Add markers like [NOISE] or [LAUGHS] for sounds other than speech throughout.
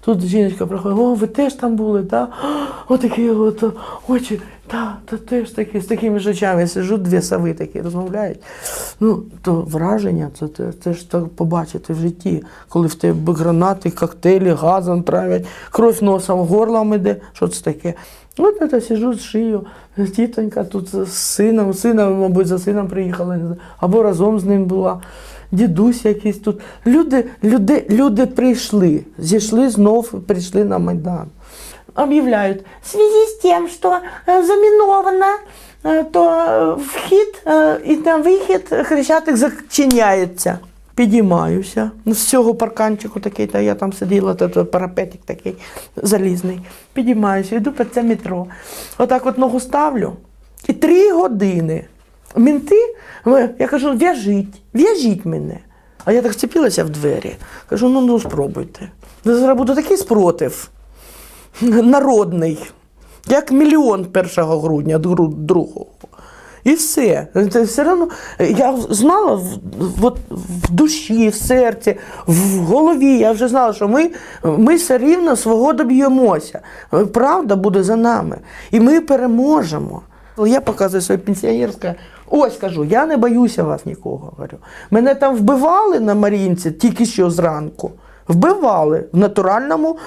Тут жіночка приходить, о, ви теж там були, так? Отакі от очі, так, та теж такі, з такими ж очами сижу, дві сови такі розмовляють. Ну, то враження, це, це, це ж так побачити в житті, коли в тебе гранати, коктейлі, газом травять, кров носом, горлом іде. Що це таке? От я сижу з шию, тітонька тут з сином, сина, мабуть, за сином приїхала, або разом з ним була. Дідусь якийсь тут. Люди, люди, люди прийшли, зійшли знов, прийшли на Майдан. Об'являють, в связи з тим, що е, заміновано, е, то е, вхід і на вихід хрещатик зачиняється. Підіймаюся ну, з цього парканчику такий, та я там сиділа, то парапетик такий залізний. Підіймаюся, йду під це метро. Отак от ногу ставлю. І три години. Мінти, я кажу, в'яжіть, в'яжіть мене. А я так вцепилася в двері. Кажу, ну ну спробуйте. Зараз буде такий спротив [LAUGHS] народний, як мільйон 1 грудня, дру- другого. І все. Це все одно я знала в, от в душі, в серці, в голові. Я вже знала, що ми, ми все рівно свого доб'ємося. Правда буде за нами. І ми переможемо. Я показую своє пенсіонерське. Ось кажу, я не боюся вас нікого. Говорю. Мене там вбивали на Марінці тільки що зранку. Вбивали в натуральному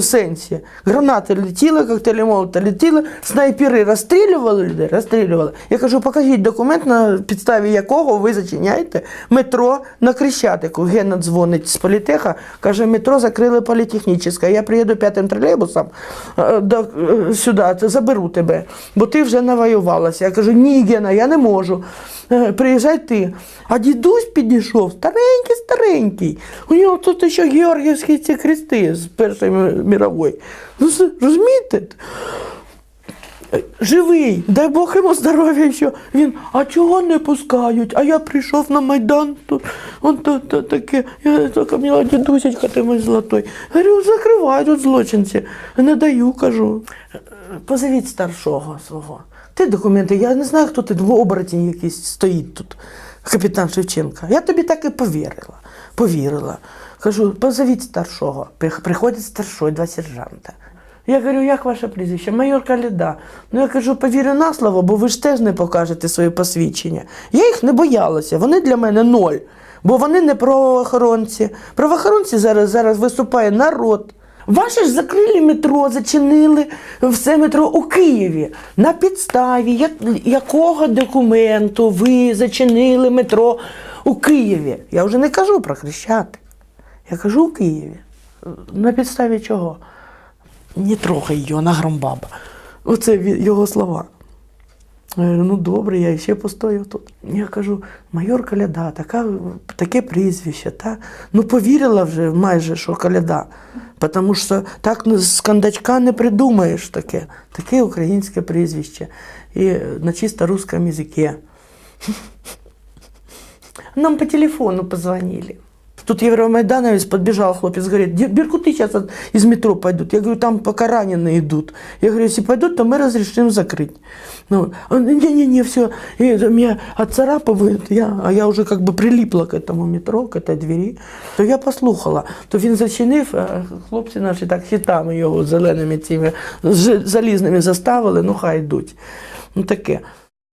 сенсі. Гранати летіли, коктейлі молота летіли, снайпери розстрілювали людей, розстрілювали. Я кажу, покажіть документ, на підставі якого ви зачиняєте метро на Крещатику. Гена дзвонить з політеха, каже, метро закрили політехнічне. Я приїду п'ятим тролейбусом е, до, е, сюди, заберу тебе, бо ти вже навоювалася. Я кажу, ні, Гена, я не можу. Е, Приїжджай ти. А дідусь підійшов, старенький, старенький. У нього тут ще георгіївські ці хрести з Першої мірової. Ну, розумієте? Живий, дай Бог йому здоров'я, що він, а чого не пускають? А я прийшов на Майдан, тут, он то, то, таке, я така мила дідусечка ти золотой. Говорю, закривай тут злочинці. Не даю, кажу. «Е, Позовіть старшого свого. Ти документи, я не знаю, хто ти, оборотень якийсь стоїть тут, капітан Шевченка. Я тобі так і повірила. Повірила. Кажу, позовіть старшого. Прих- Приходить старшой, два сержанта. Я говорю, як ваше прізвище? Майор Каліда. Ну я кажу, повірю на слово, бо ви ж теж не покажете своє посвідчення. Я їх не боялася, вони для мене ноль. Бо вони не правоохоронці. Правоохоронці зараз, зараз виступає народ. Ваші ж закрили метро, зачинили все метро у Києві. На підставі як- якого документу ви зачинили метро у Києві? Я вже не кажу про Хрещатик. Я кажу у Києві. На підставі чого? Не трогай його, на громбаба. Оце його слова. Говорю, ну добре, я ще постою тут. Я кажу, майор Коляда, така, таке прізвище, та? ну повірила вже майже, що Коляда. Тому що так з кондачка не придумаєш таке. Таке українське прізвище. І на чисто русском язике. Нам по телефону позвонили. Тут Евромайдановец подбежал хлопец, говорит, «Ди- Беркуты сейчас от- из метро пойдут. Я говорю, там пока раненые идут. Я говорю, если пойдут, то мы разрешим закрыть. Ну, он, не-не-не, все, и это меня отцарапывают, я, а я уже как бы прилипла к этому метро, к этой двері. То я послухала, то він зачинив, а хлопці наші так хітами його зеленими цими ж- залізними заставили, ну хай йдуть. Ну таке.